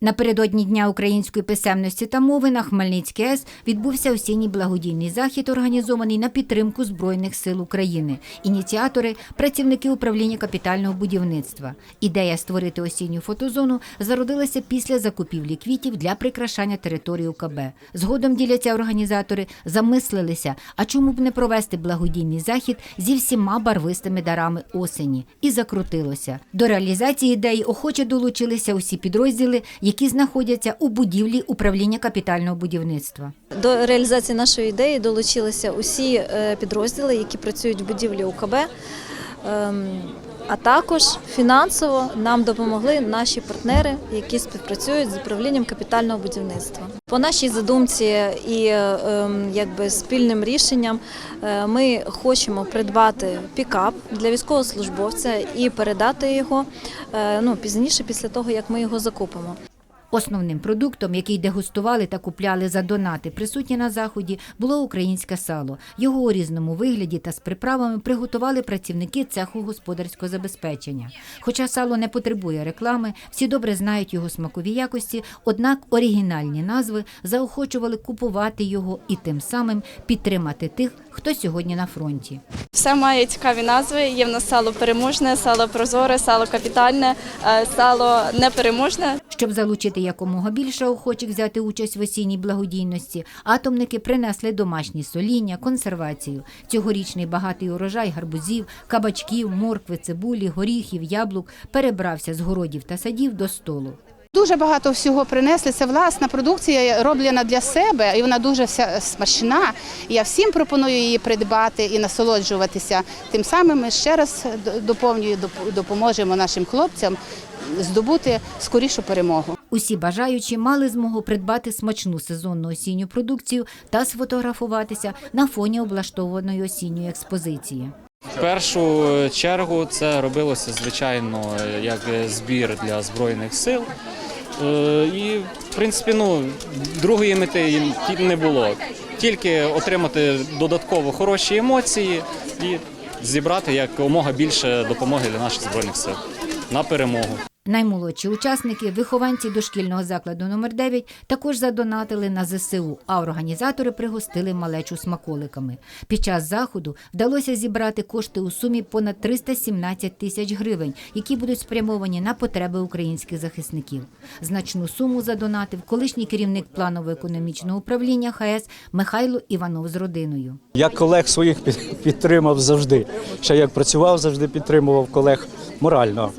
Напередодні Дня української писемності та мови на Хмельницькій АЕС відбувся осінній благодійний захід, організований на підтримку Збройних сил України. Ініціатори працівники управління капітального будівництва. Ідея створити осінню фотозону зародилася після закупівлі квітів для прикрашання території УКБ. Згодом діляться організатори, замислилися, а чому б не провести благодійний захід зі всіма барвистими дарами осені, і закрутилося. До реалізації ідеї охоче долучилися усі підрозділи, які знаходяться у будівлі управління капітального будівництва. До реалізації нашої ідеї долучилися усі е, підрозділи, які працюють в будівлі УКБ. Ем, А також фінансово нам допомогли наші партнери, які співпрацюють з управлінням капітального будівництва. По нашій задумці і е, ем, якби спільним рішенням е, ми хочемо придбати пікап для військовослужбовця і передати його ну, пізніше, після того як ми його закупимо. Основним продуктом, який дегустували та купляли за донати, присутні на заході, було українське сало. Його у різному вигляді та з приправами приготували працівники цеху господарського забезпечення. Хоча сало не потребує реклами, всі добре знають його смакові якості, однак оригінальні назви заохочували купувати його і тим самим підтримати тих, хто сьогодні на фронті. Все має цікаві назви. Є в нас сало переможне, сало прозоре, сало капітальне, е, сало непереможне. Щоб залучити якомога більше охочих взяти участь в осінній благодійності, атомники принесли домашні соління, консервацію. Цьогорічний багатий урожай гарбузів, кабачків, моркви, цибулі, горіхів, яблук перебрався з городів та садів до столу. Дуже багато всього принесли. Це власна продукція, роблена для себе, і вона дуже вся смачна. Я всім пропоную її придбати і насолоджуватися. Тим самим ми ще раз доповнюю, допоможемо нашим хлопцям здобути скорішу перемогу. Усі бажаючі мали змогу придбати смачну сезонну осінню продукцію та сфотографуватися на фоні облаштованої осінньої експозиції. Першу чергу це робилося звичайно як збір для збройних сил. Е, І, в принципі, ну, другої мети не було. Тільки отримати додатково хороші емоції і зібрати якомога більше допомоги для наших збройних сил на перемогу. Наймолодші учасники, вихованці дошкільного закладу номер 9 також задонатили на ЗСУ, а організатори пригостили малечу смаколиками. Під час заходу вдалося зібрати кошти у сумі понад 317 тисяч гривень, які будуть спрямовані на потреби українських захисників. Значну суму задонатив колишній керівник планово-економічного управління ХС Михайло Іванов з родиною. Я колег своїх підтримав завжди. Ще як працював, завжди підтримував колег морально.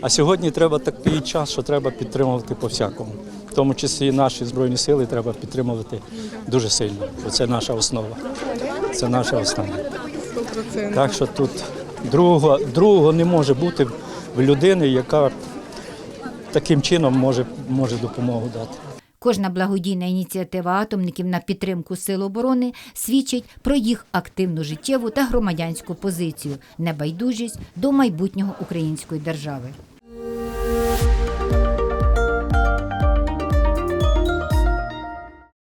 А сьогодні треба такий час, що треба підтримувати по-всякому. В тому числі наші збройні сили треба підтримувати дуже сильно. Бо це наша основа. Це наша основа. Так що тут другого, другого не може бути в людини, яка таким чином може, може допомогу дати. Кожна благодійна ініціатива атомників на підтримку сил оборони свідчить про їх активну життєву та громадянську позицію, небайдужість до майбутнього української держави.